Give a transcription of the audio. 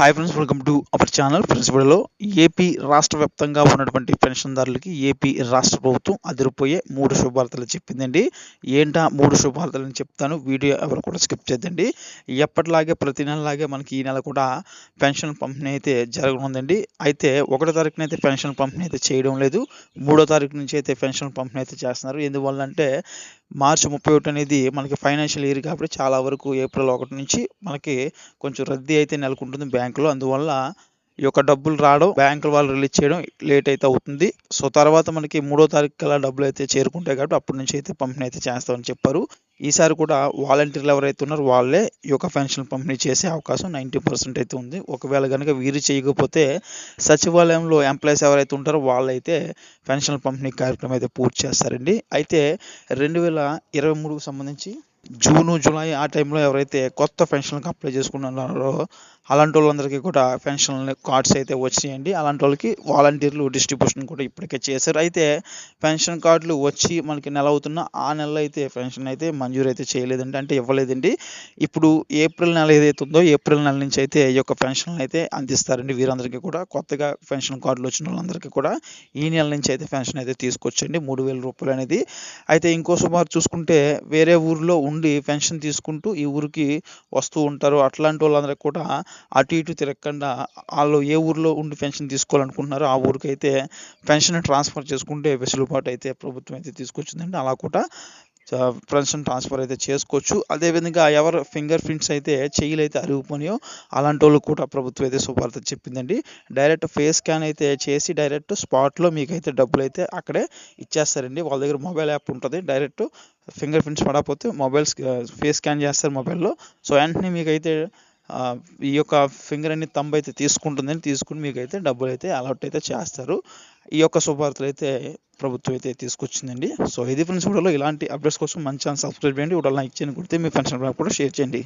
Hi friends welcome to our channel friends వీడియోలో AP రాష్ట్ర వ్యాప్తంగా ఉన్నటువంటి పెన్షన్దారులకి ఏపీ రాష్ట్ర ప్రభుత్వం అదిరిపోయే మూడు శుభార్తలు చెప్పిందండి. ఏంటా మూడు శుభార్తలని చెప్తాను? వీడియో ఎవరు కూడా స్కిప్ చేద్దండి ఎప్పటిలాగే ప్రతి నెలలాగే మనకి ఈ నెల కూడా పెన్షన్ పంపిణీ అయితే జరగనుందండి. అయితే ఒకటో తారీఖున అయితే పెన్షన్ పంపిణీ అయితే చేయడం లేదు. మూడో తారీఖు నుంచి అయితే పెన్షన్ పంపిణీ అయితే చేస్తున్నారు. ఎందువల్ల అంటే మార్చి ముప్పై ఒకటి అనేది మనకి ఫైనాన్షియల్ ఇయర్ కాబట్టి చాలా వరకు ఏప్రిల్ ఒకటి నుంచి మనకి కొంచెం రద్దీ అయితే నెలకొంటుంది బ్యాంక్ బ్యాంకులో. అందువల్ల ఈ యొక్క డబ్బులు రావడం బ్యాంకుల వాళ్ళు రిలీజ్ చేయడం లేట్ అయితే అవుతుంది. సో తర్వాత మనకి మూడో తారీఖు కల్లా డబ్బులు అయితే చేరుకుంటాయి కాబట్టి అప్పటి నుంచి అయితే పంపిణీ అయితే చేస్తామని చెప్పారు. ఈసారి కూడా వాలంటీర్లు ఎవరైతే ఉన్నారో వాళ్ళే ఈ యొక్క పెన్షన్ పంపిణీ చేసే అవకాశం నైంటీ పర్సెంట్ అయితే ఉంది. ఒకవేళ కనుక వీరు చేయకపోతే సచివాలయంలో ఎంప్లాయీస్ ఎవరైతే ఉంటారో వాళ్ళైతే పెన్షన్ పంపిణీ కార్యక్రమం అయితే పూర్తి చేస్తారండి. అయితే రెండు వేల ఇరవై మూడుకు సంబంధించి జూను జూలై ఆ టైంలో ఎవరైతే కొత్త పెన్షన్కి అప్లై చేసుకున్నారో అలాంటి వాళ్ళందరికీ కూడా పెన్షన్ కార్డ్స్ అయితే వచ్చాయండి. అలాంటి వాళ్ళకి వాలంటీర్లు డిస్ట్రిబ్యూషన్ కూడా ఇప్పటికే చేశారు. అయితే పెన్షన్ కార్డులు వచ్చి మనకి నెల అవుతున్న ఆ నెలలో అయితే పెన్షన్ అయితే మంజూరు అయితే చేయలేదండి అంటే ఇవ్వలేదండి. ఇప్పుడు ఏప్రిల్ నెల ఏదైతే ఉందో ఏప్రిల్ నెల నుంచి అయితే ఈ యొక్క పెన్షన్లు అయితే అందిస్తారండి. వీరందరికీ కూడా కొత్తగా పెన్షన్ కార్డులు వచ్చిన వాళ్ళందరికీ కూడా ఈ నెల నుంచి అయితే పెన్షన్ అయితే తీసుకొచ్చండి. మూడు వేల రూపాయలు అనేది. అయితే ఇంకో సుమారు చూసుకుంటే వేరే ఊరిలో ఉండి పెన్షన్ తీసుకుంటూ ఈ ఊరికి వస్తూ ఉంటారు. అట్లాంటి వాళ్ళందరికీ కూడా అటు ఇటు తిరగకుండా వాళ్ళు ఏ ఊర్లో ఉండి పెన్షన్ తీసుకోవాలనుకుంటున్నారో ఆ ఊరికి అయితే పెన్షన్ ట్రాన్స్ఫర్ చేసుకుంటే వెసులుబాటు అయితే ప్రభుత్వం అయితే తీసుకొచ్చిందండి. అలా కూడా ఫ్రెండ్స్ని ట్రాన్స్ఫర్ అయితే చేసుకోవచ్చు. అదేవిధంగా ఎవరు ఫింగర్ ప్రింట్స్ అయితే చెయ్యిలు అయితే అరిగిపోయినాయో అలాంటి వాళ్ళు కూడా ప్రభుత్వం అయితే శుభార్త చెప్పిందండి. డైరెక్ట్ ఫేస్ స్కాన్ అయితే చేసి డైరెక్ట్ స్పాట్లో మీకు అయితే డబ్బులు అయితే అక్కడే ఇచ్చేస్తారండి. వాళ్ళ దగ్గర మొబైల్ యాప్ ఉంటుంది. డైరెక్ట్ ఫింగర్ ప్రింట్స్ పడకపోతే మొబైల్ ఫేస్ స్కాన్ చేస్తారు మొబైల్లో. సో వెంటనే మీకు అయితే ఈ యొక్క ఫింగర్ అని తంబ్ అయితే తీసుకుంటుందని తీసుకుని మీకు అయితే డబ్బులు అయితే అలౌట్ అయితే చేస్తారు. ఈ యొక్క శుభార్తలు అయితే ప్రభుత్వం అయితే తీసుకొచ్చిందండి. సో ఇది ఫ్రెండ్స్ వీడియోలో ఇలాంటి అప్డేట్స్ కోసం మంచి ఛానల్ సబ్స్క్రైబ్ చేయండి. వీడియో లైక్ చేయండి. కొడితే మీ ఫ్రెండ్స్ కూడా షేర్ చేయండి.